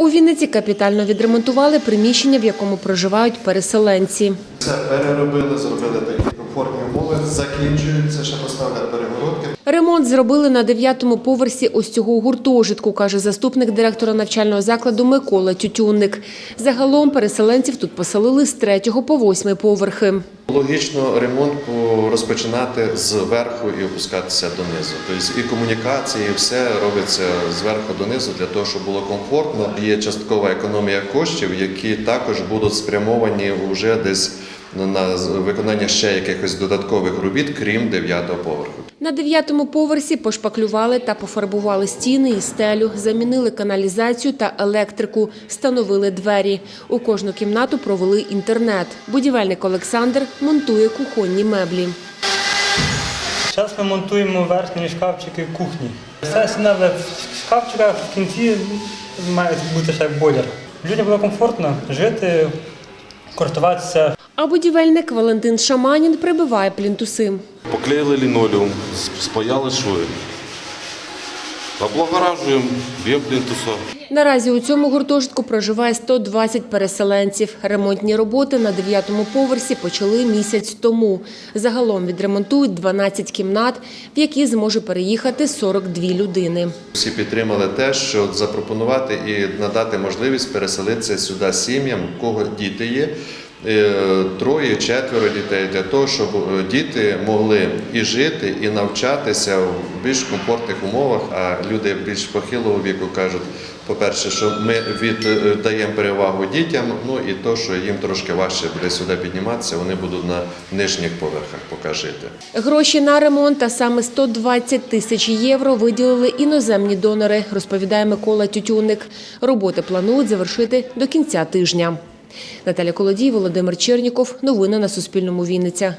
У Вінниці капітально відремонтували приміщення, в якому проживають переселенці. Це переробили, зробили такі комфортні умови, закінчуються, ще поставили перегородки. Ремонт зробили на дев'ятому поверсі ось цього гуртожитку, каже заступник директора навчального закладу Микола Тютюнник. Загалом переселенців тут поселили з третього по восьмий поверхи. Логічно ремонт розпочинати зверху і опускатися донизу. Тобто і комунікації, і все робиться зверху донизу для того, щоб було комфортно. Є часткова економія коштів, які також будуть спрямовані вже десь на виконання ще якихось додаткових робіт, крім дев'ятого поверху. На дев'ятому поверсі пошпаклювали та пофарбували стіни і стелю, замінили каналізацію та електрику, встановили двері. У кожну кімнату провели інтернет. Будівельник Олександр монтує кухонні меблі. Зараз ми монтуємо верхні шкафчики кухні. Вся стіна в шкафчиках в кінці має бути ще бойлер. Людям було комфортно жити, користуватися А будівельник Валентин Шаманін прибиває плінтуси. Поклеїли лінолеум, спаяли шви. Облагоражуємо, б'ємо плінтуса. Наразі у цьому гуртожитку проживає 120 переселенців. Ремонтні роботи на дев'ятому поверсі почали місяць тому. Загалом відремонтують 12 кімнат, в які зможе переїхати 42 людини. Всі підтримали те, що запропонувати і надати можливість переселитися сюди сім'ям, у кого діти є. Е, Троє, четверо дітей для того, щоб е, діти могли і жити, і навчатися в більш комфортних умовах. А люди більш похилого віку кажуть, по-перше, що ми віддаємо перевагу дітям. Ну і то, що їм трошки важче буде сюди підніматися, вони будуть на нижніх поверхах поки. Гроші на ремонт, а саме 120 тисяч євро виділили іноземні донори, розповідає Микола Тютюник. Роботи планують завершити до кінця тижня. Наталя Колодій, Володимир Черніков. Новини на Суспільному. Вінниця.